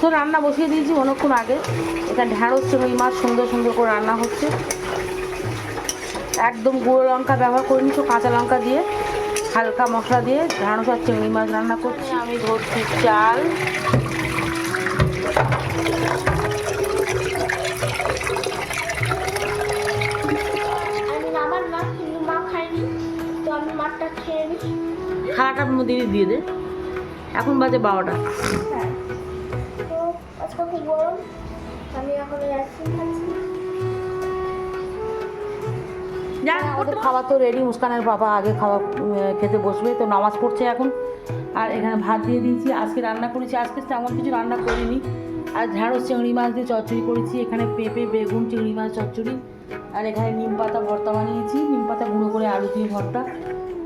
তো রান্না বসিয়ে দিয়েছি অনেকক্ষণ আগে। এখানে ঢ্যাঁড়স চিংড়ি মাছ সুন্দর সুন্দর করে রান্না হচ্ছে। একদম গুঁড়ো লঙ্কা ব্যবহার করিনি তো কাঁচা লঙ্কা দিয়ে হালকা মশলা দিয়ে ঢ্যাঁড়স আর চিংড়ি মাছ রান্না করছি। আমি ধরছি চাল। নিই। মধ্যে দিয়ে দে। এখন বাজে বারোটা। হ্যাঁ। আজকে খুব গরম আমি এখন আইসক্রিম খাচ্ছি ওদের খাবার তো রেডি মুস্কানের বাবা আগে খাওয়া খেতে বসবে তো নামাজ পড়ছে এখন। আর এখানে ভাত দিয়ে দিয়েছি আজকে রান্না করেছি আজকে তেমন কিছু রান্না করিনি। আর ঢ্যাঁড়স চিংড়ি মাছ দিয়ে চচ্চড়ি করেছি এখানে পেঁপে বেগুন চিংড়ি মাছ চচ্চড়ি। আর এখানে নিম পাতা ভর্তা বানিয়েছি নিম পাতা গুঁড়ো করে আলু দিয়ে ভর্তা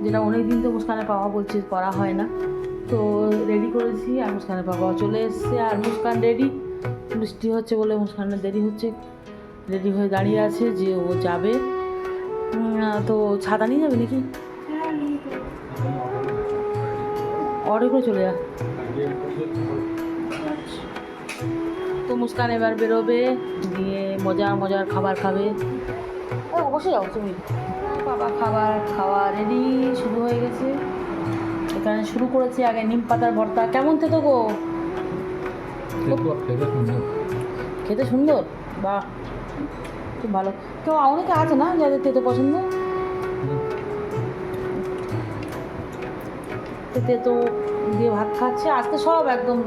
যেটা অনেক দিন তো মুস্কানের বাবা বলছে করা হয় না। করেছি, আর মুস্কানের বাবা চলে এসছে, আর মুস্কান রেডি বৃষ্টি হচ্ছে বলে মুস্কানের দেরি হচ্ছে রেডি হয়ে দাঁড়িয়ে আছে যে ও যাবে। তো ছাতা নিয়ে যাবে নাকি? অর্ডার করে চলে যা। তো মুস্কান এবার বেরোবে, গিয়ে মজা মজার খাবার খাবে। বসে যাও তুমি। বাবা খাবার খাওয়া রেডি শুরু হয়ে গেছে। এখানে শুরু করেছি আগে নিম পাতার ভর্তা। কেমন থেতো গো? খেতে সুন্দর। বাহ খুব ভালো। কেউ অনেকে আছে না যাদের তেতো পছন্দ? তো তেতো দিয়ে ভাত খাচ্ছে আজকে সব একদম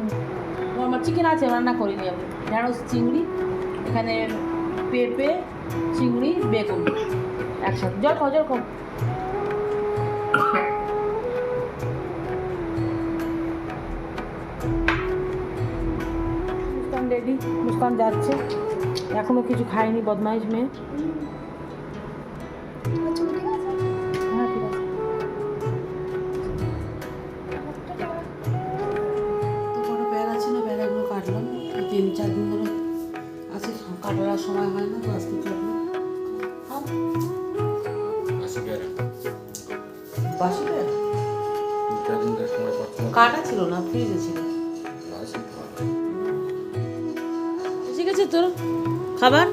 আমার চিকেন আছে রান্না করিনি আমি। ঢ্যাঁড়স চিংড়ি এখানে পেঁপে চিংড়ি বেগুন একসাথে। জল খাও জল খাও। রেডি মুস্কান যাচ্ছে। এখনও কিছু খায়নি বদমাইশ মেয়ে। হ্যাঁ তিন চার দিন ধরে আছে কাটার সময় হয় না তো আজকে কাটলাম কাটা ছিল না ফ্রিজে ছিল। আছে তোর? খাবার?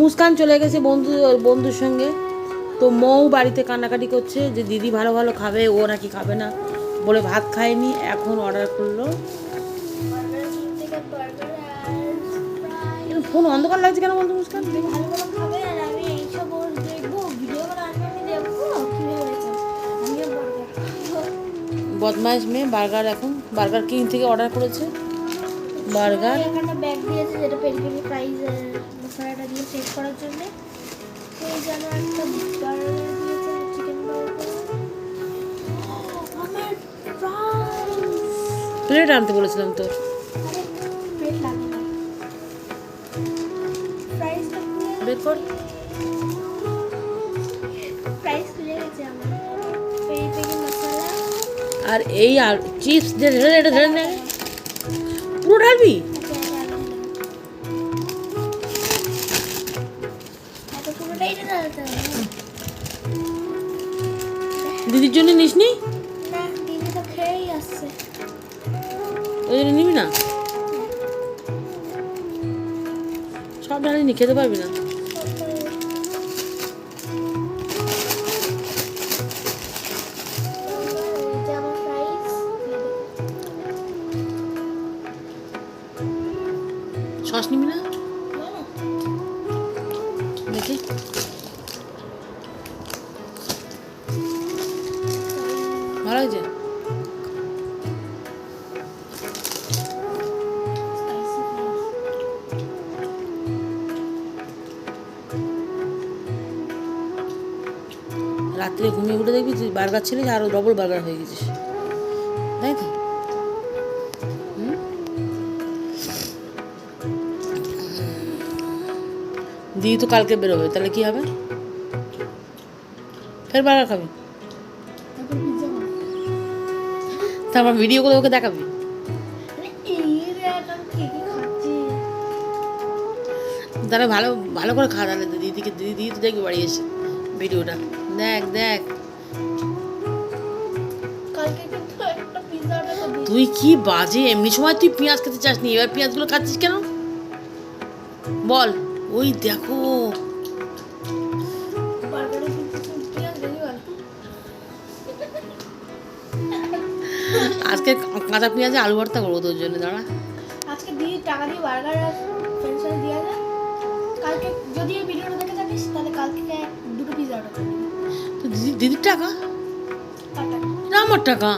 মুস্কান চলে গেছে বন্ধু বন্ধুর সঙ্গে। তো মৌ বাড়িতে কান্নাকাটি করছে যে দিদি ভালো ভালো খাবে ও নাকি খাবে না। বলে ভাত খায়নি এখন অর্ডার করল। ফোন অন্ধকার লাগছে কেন বলতো মুস্কান? বদমাইশ মেয়ে বার্গার এখন। বার্গার কিং থেকে অর্ডার করেছে। বার্গার। এখানে ব্যাগ দিয়েছে যেটা পেরি পেরি প্রাইস মশলাটা দিয়ে সেট করার জন্য। তো যেন একটা বার্গার দিয়েছে চিকেন বার্গার আমার ফ্রাইস প্লেট আনতে বলেছিলাম বের কর আর এই আর চিপস যে ঢেলে এটা ঢেলে নে পুরো ঢালবি? দিদির জন্য নিস না ওই জন্য নিবি না? সব ঢালিনি, খেতে পারবি না। সস নিবি না? দেখি। ভালো হয়েছে? রাত্রে ঘুমিয়ে উঠে দেখবি তুই বার্গার ছিল যে আরও ডবল বার্গার হয়ে গেছিস। তাই তো? দিদি তো কালকে বেরোবে, তাহলে কি হবে? ফের বার্গার খাবি? তারপর ভিডিও করে ওকে দেখাবি? তাহলে ভালো ভালো করে খাওয়া তাহলে দিদিকে, দিদি দিদি তো দেখবি বাড়ি এসে ভিডিওটা। দেখ দেখ। তুই কি বাজে? এমনি সময় তুই পেঁয়াজ খেতে চাস নি এবার পেঁয়াজগুলো খাচ্ছিস কেন? বল। ওই দেখো। আজকে কাঁচা পেঁয়াজে আলু ভর্তা করব তোর জন্য দাঁড়া। আজকে দিদি টাকা দিয়ে বার্গার আর ফ্রেঞ্চ ফ্রাইজ দিয়ে যায় কালকে যদি এই ভিডিওটা দেখে থাকিস তাহলে কালকে দুটো পিজা অর্ডার করে তো দিদি দিদির টাকা? আমার টাকা?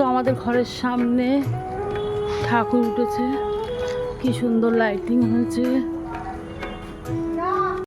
তো আমাদের ঘরের সামনে ঠাকুর উঠেছে। কি সুন্দর লাইটিং হয়েছে।